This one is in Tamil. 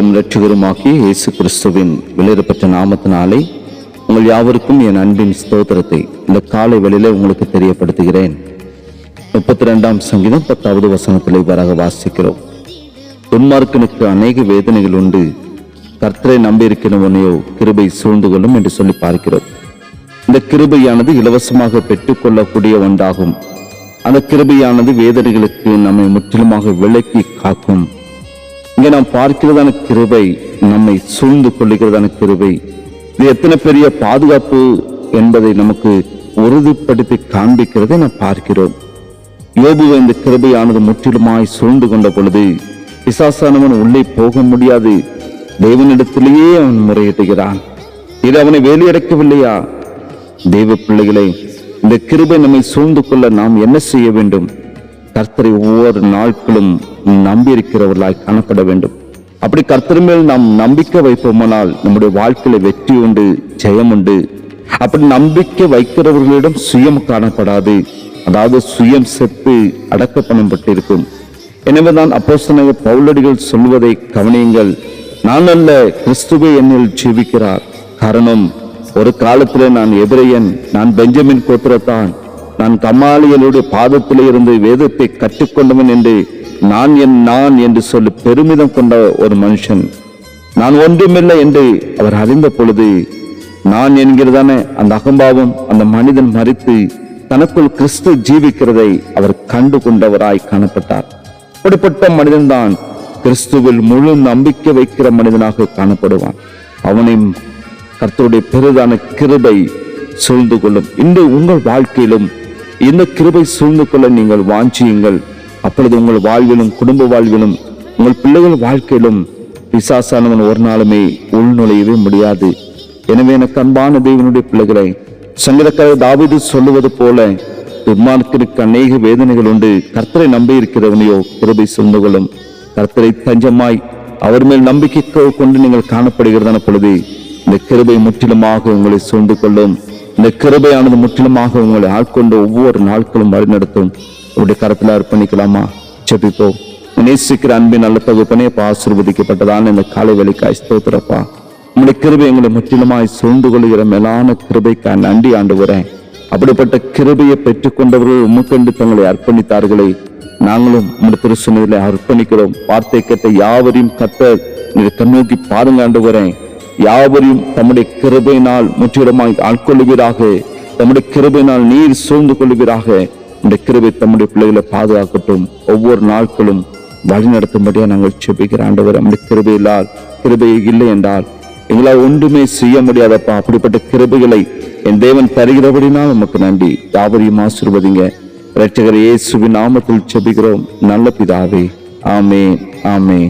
மற்றும் இரட்சகருமாகிய இயேசு கிறிஸ்துவின் வெளியிடப்பட்ட நாமத்தினாலே உங்கள் யாவருக்கும் என் அன்பின் ஸ்தோத்திரத்தை இந்த காலை வேளையிலே உங்களுக்கு தெரியப்படுத்துகிறேன். முப்பத்தி ரெண்டாம் சங்கீதம் பத்தாவது வசனத்தில் இவ்வாறாக வாசிக்கிறோம். துன்மார்க்கனுக்கு அநேக வேதனைகள் உண்டு. கர்த்தரை நம்பியிருக்கிறவனையோ கிருபை சூழ்ந்து கொள்ளும் என்று சொல்லி பார்க்கிறோம். இந்த கிருபையானது இலவசமாக பெற்றுக்கொள்ளக்கூடிய ஒன்றாகும். அந்த கிருபையானது வேதனைகளுக்கு நம்மை முற்றிலுமாக விலக்கி காக்கும். இங்கே நாம் பார்க்கிறதான கிருபை நம்மை சூழ்ந்து கொள்ளுகிறதான கிருபை. இது எத்தனை பெரிய பாதுகாப்பு என்பதை நமக்கு உறுதிப்படுத்தி காண்பிக்கிறதை நாம் பார்க்கிறோம். யோபுவை இந்த கிருபையானது முற்றிலுமாய் சூழ்ந்து கொண்ட பொழுது பிசாசானவன் உள்ளே போக முடியாது. தேவனிடத்திலேயே அவன் முறையிட்டுகிறான் இது அவனை வேலையடைக்கவில்லையா? தெய்வ பிள்ளைகளை இந்த கிருபை நம்மை சூழ்ந்து கொள்ள நாம் என்ன செய்ய வேண்டும்? கர்த்தரை ஒவ்வொரு நாட்களும் நம்பி இருக்கிறவர்களாய் காணப்பட வேண்டும். அப்படி கர்த்தர் மேல் நாம் நம்பிக்கை வைப்போமானால் நம்முடைய வாழ்க்கையில வெற்றி உண்டு ஜெயம் உண்டு. அப்படி நம்பிக்கை வைக்கிறவர்களிடம் சுயம் காணப்படாது. அதாவது சுயம் செத்து அடக்க பண்ணப்பட்டிருக்கும் எனவேதான் அப்போசன பவுலடிகள் சொல்வதை கவனியுங்கள். நான் அல்ல கிறிஸ்துவே என்னில் ஜீவிக்கிறார். காரணம் ஒரு காலத்திலே நான் எதிரையன் நான் பெஞ்சமின் கோத்திரத்தான். நான் கமாலியலுடைய பாதத்தில் இருந்து வேதத்தை கற்றுக்கொண்டவன் என்று நான் என் நான் என்று சொல்லி பெருமிதம் கொண்ட ஒரு மனுஷன். நான் ஒன்றுமில்லை என்று அவர் அறிந்த பொழுது நான் என்கிறதான அந்த அகம்பாவம் அந்த மனிதன் மறித்து தனக்குள் கிறிஸ்து ஜீவிக்கிறதை அவர் கண்டு கொண்டவராய் காணப்பட்டார். அப்படிப்பட்ட மனிதன்தான் கிறிஸ்துவில் முழு நம்பிக்கை வைக்கிற மனிதனாக காணப்படுவான். அவனையும் கர்த்தருடைய பெரிதான கிருபை சூழ்ந்து கொள்ளும். இன்று உங்கள் வாழ்க்கையிலும் இந்த கிருபை சூழ்ந்து கொள்ள நீங்கள் வாஞ்சியுங்கள் அப்பொழுது உங்கள் வாழ்விலும் குடும்ப வாழ்விலும் உங்கள் பிள்ளைகள் வாழ்க்கையிலும் பிசாசானவன் ஒரு நாளுமே உள்நுழையவே முடியாது. எனவே எனக்கு அன்பான தேவனுடைய பிள்ளைகளை சங்கீதக்காரர் தாவிது சொல்லுவது போல துன்மார்க்கருக்கு அநேக வேதனைகள் உண்டு. கர்த்தரை நம்பி இருக்கிறவனையோ கிருபை சூழ்ந்து கொள்ளும் கர்த்தரை தஞ்சமாய் அவர் மேல் நம்பிக்கை கொண்டு நீங்கள் காணப்படுகிறதான பொழுது இந்த கிருபை முற்றிலுமாக உங்களை சூழ்ந்து கொள்ளும் இந்த கிருபையானது முற்றிலுமாக உங்களை ஆட்கொண்டு ஒவ்வொரு நாட்களும் வழிநடத்தும். உங்களுடைய கரத்தில் அர்ப்பணிக்கலாமா? செபிப்போம் நேசிக்கிற அன்பின் நல்ல தொகுப்பனே அப்பா ஆசீர்வதிக்கப்பட்டதான இந்த காலை வேலைக்காய் ஸ்தோத்திரப்பா. உங்களுடைய கிருபை எங்களை முற்றிலுமாய் சூழ்ந்து கொள்கிற மேலான கிருபைக்காய் நன்றி ஆண்டு வரேன் அப்படிப்பட்ட கிருபையை பெற்றுக்கொண்டவர்கள் உமக்கண்டு தங்களை அர்ப்பணித்தார்களே. நாங்களும் உங்களுடைய திருச்சனையில அர்ப்பணிக்கிறோம். வார்த்தை கேட்ட யாவரையும் கத்த நீர் கண்ணோக்கி பாருங்க ஆண்டு வரேன் யாவரையும் தம்முடைய கிருபையினால் முற்றிலுமாய் ஆட்கொள்ளுவீராக. தம்முடைய கிருபையினால் நீர் சூழ்ந்து கொள்ளுவீராக. இந்த கிருபை தம்முடைய பிள்ளைகளை பாதுகாக்கட்டும். ஒவ்வொரு நாட்களும் வழி நடத்தும்படியாக நாங்கள் செபிக்கிற ஆண்டவர் நம்முடைய கிருபையில்லால் கிருபை இல்லை என்றால் எங்களால் ஒன்றுமே செய்ய முடியாதப்பா. அப்படிப்பட்ட கிருபைகளை என் தேவன் தருகிறபடினால் நமக்கு நன்றி. யாவரையும் ஆசிர்வதிங்க. இரட்சகர் இயேசுவின் நாமத்தில் செபிக்கிறோம் நல்ல பிதாவே. ஆமே ஆமே